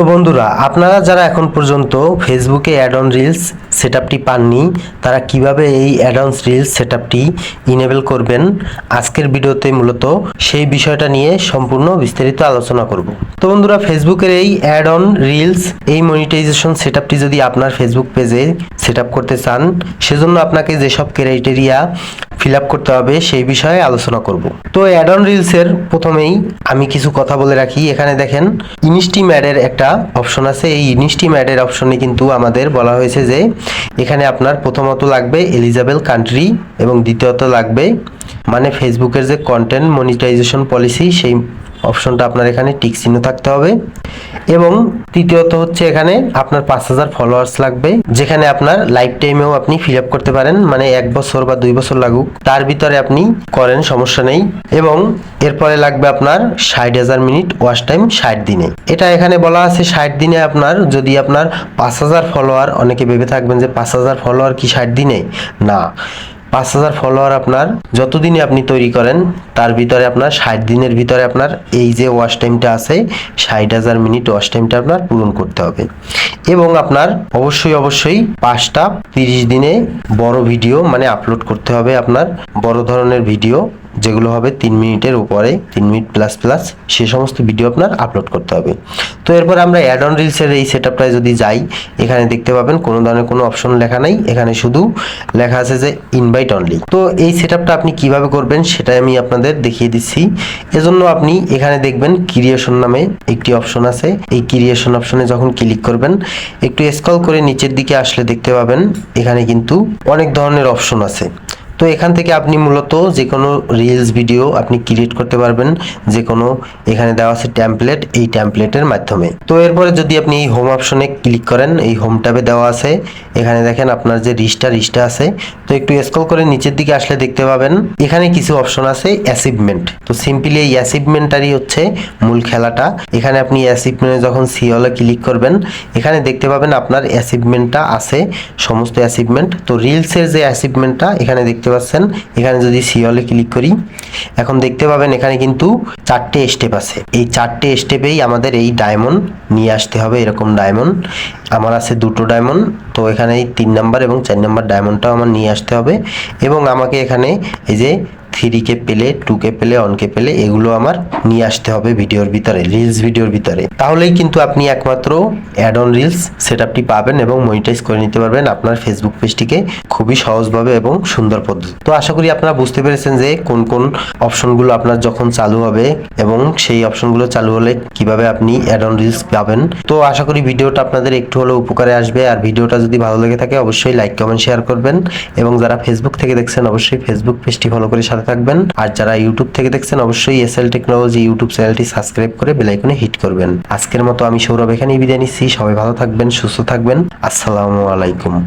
তো বন্ধুরা, আপনারা যারা এখন পর্যন্ত ফেসবুকে অ্যাড অন রিলস সেটআপটি পাননি, তারা কীভাবে এই অ্যাড অন রিলস সেটআপটি ইনেবল করবেন, আজকের ভিডিওতে মূলত সেই বিষয়টা নিয়ে সম্পূর্ণ বিস্তারিত আলোচনা করব। তো বন্ধুরা, ফেসবুকের এই অ্যাড অন রিলস এই মনিটাইজেশন সেটআপটি যদি আপনার ফেসবুক পেজে সেটআপ করতে চান, সেজন্য আপনাকে যেসব ক্রাইটেরিয়া ফিল আপ করতে হবে, সেই বিষয়ে আলোচনা করব। তো অ্যাড অন রিলসের প্রথমেই আমি কিছু কথা বলে রাখি। এখানে দেখেন ইনস্টিম অ্যাডের একটা অপশন আছে। এই ইনস্টিম অ্যাডের অপশনে কিন্তু আমাদের বলা হয়েছে যে, এখানে আপনার প্রথমত লাগবে এলিজাবেল কান্ট্রি এবং দ্বিতীয়ত লাগবে মানে ফেসবুকের যে কন্টেন্ট মনিটাইজেশন পলিসি সেই অপশনটা আপনার এখানে টিক চিহ্ন থাকতে হবে। এবং তৃতীয়ত হচ্ছে এখানে আপনার পাঁচ হাজার ফলোয়ার্স লাগবে, যেখানে আপনার লাইফ টাইমেও আপনি ফিল আপ করতে পারেন মানে এক বছর বা দুই বছর লাগুক। তার ভিতরে আপনি করেন, সমস্যা নেই। এবং এরপরে লাগবে আপনার ষাট হাজার মিনিট ওয়াচ টাইম ষাট দিনে। এটা এখানে বলা আছে, ষাট দিনে আপনার যদি আপনার পাঁচ হাজার ফলোয়ার অনেকে ভেবে থাকবেন যে পাঁচ হাজার ফলোয়ার কি ষাট দিনে? না। পাঁচ হাজার ফলোয়ার আপনার, যতদিনই আপনি তৈরি করেন, তার ভিতরে আপনার ষাট দিনের ভিতরে আপনার এই যে ওয়াশ টাইমটা আছে, ষাট হাজার মিনিট ওয়াশ টাইমটা আপনার পূরণ করতে হবে। এবং আপনার অবশ্যই অবশ্যই পাঁচটা তিরিশ দিনে বড় ভিডিও মানে আপলোড করতে হবে আপনার বড় ধরনের ভিডিও যেগুলো হবে তিন মিনিটের উপরে, তিন মিনিট প্লাস প্লাস সে সমস্ত ভিডিও আপনার আপলোড করতে হবে। তো এরপর আমরা অ্যাড অন রিলসের এই সেট যদি যাই, এখানে দেখতে পাবেন কোনো ধরনের কোনো অপশন লেখা নাই। এখানে শুধু লেখা আছে যে ইনভাইট অনলি তো এই সেট আপনি কীভাবে করবেন সেটাই আমি আপনাদের দেখিয়ে দিচ্ছি। এজন্য আপনি এখানে দেখবেন ক্রিয়েশন নামে একটি অপশন আছে। এই ক্রিয়েশন অপশনে যখন ক্লিক করবেন, একটু স্ক্রল করে নিচের দিকে আসলে দেখতে পাবেন, এখানে কিন্তু অনেক ধরনের অপশন আছে। তো এখান থেকে আপনি মূলত যে কোনো রিলস ভিডিও আপনি ক্রিয়েট করতে পারবেন যে কোনো এখানে দেওয়া আছে ট্যাম্পলেট এই ট্যাম্পলেটের মাধ্যমে। তো এরপরে যদি আপনি এই হোম অপশনে ক্লিক করেন, এই হোম ট্যাবে দেওয়া আছে, এখানে দেখেন আপনার যে রিস্টা রিস্টা আছে। তো একটু স্ক্রল করে নিচের দিকে আসলে দেখতে পাবেন, এখানে কিছু অপশন আছে অ্যাচিভমেন্ট তো সিম্পলি এই অ্যাচিভমেন্টারই হচ্ছে মূল খেলাটা। এখানে আপনি অ্যাচিভমেন্টে যখন সিওলে ক্লিক করবেন, এখানে দেখতে পাবেন আপনার অ্যাচিভমেন্টটা আছে, সমস্ত অ্যাচিভমেন্ট তো রিলসের যে অ্যাচিভমেন্টটা এখানে দেখতে পাচ্ছেন। এখানে যদি সিওলে ক্লিক করি, এখন দেখতে পাবেন এখানে কিন্তু চারটে স্টেপ আছে। এই চারটে স্টেপেই আমাদের এই ডায়মন্ড নিয়ে আসতে হবে, এরকম ডায়মন্ড আমার আছে দুটো ডায়মন্ড তো এখানে এই তিন নাম্বার এবং চার নাম্বার ডায়মন্ডটাও আমার নিয়ে আসতে হবে। এবং আমাকে এখানে এই যে থ্রি কে পেলে টু কে পেলে অন কে পেলে, এগুলো আমার নিয়ে আসতে হবে ভিডিওর ভিতরে রিলস ভিডিওর ভিতরে। তাহলেই কিন্তু আপনি একমাত্র অ্যাড অন রিলস সেটআপটি পাবেন এবং মনিটাইজ করে নিতে পারবেন আপনার ফেসবুক পেজটিকে খুবই সহজভাবে এবং সুন্দর পদ্ধতি। তো আশা করি আপনারা বুঝতে পেরেছেন যে কোন কোন অপশনগুলো আপনার যখন চালু হবে এবং সেই অপশনগুলো চালু হলে কীভাবে আপনি অ্যাড অন রিলস পাবেন। তো আশা করি ভিডিওটা আপনাদের একটু হলেও উপকারে আসবে। আর ভিডিওটা যদি ভালো লেগে থাকে, অবশ্যই লাইক কমেন্ট শেয়ার করবেন। এবং যারা ফেসবুক থেকে দেখছেন, অবশ্যই ফেসবুক পেজটি ফলো করে সাথে থাকবেন। আর যারা ইউটিউব থেকে দেখছেন, অবশ্যই এস এল টেকনোলজি ইউটিউব চ্যানেলটি সাবস্ক্রাইব করে বেলাইকনে হিট করবেন। আজকের মতো আমি সৌরভ এখানেই বিদায় নিচ্ছি। সবাই ভালো থাকবেন, সুস্থ থাকবেন। আসসালামু আলাইকুম।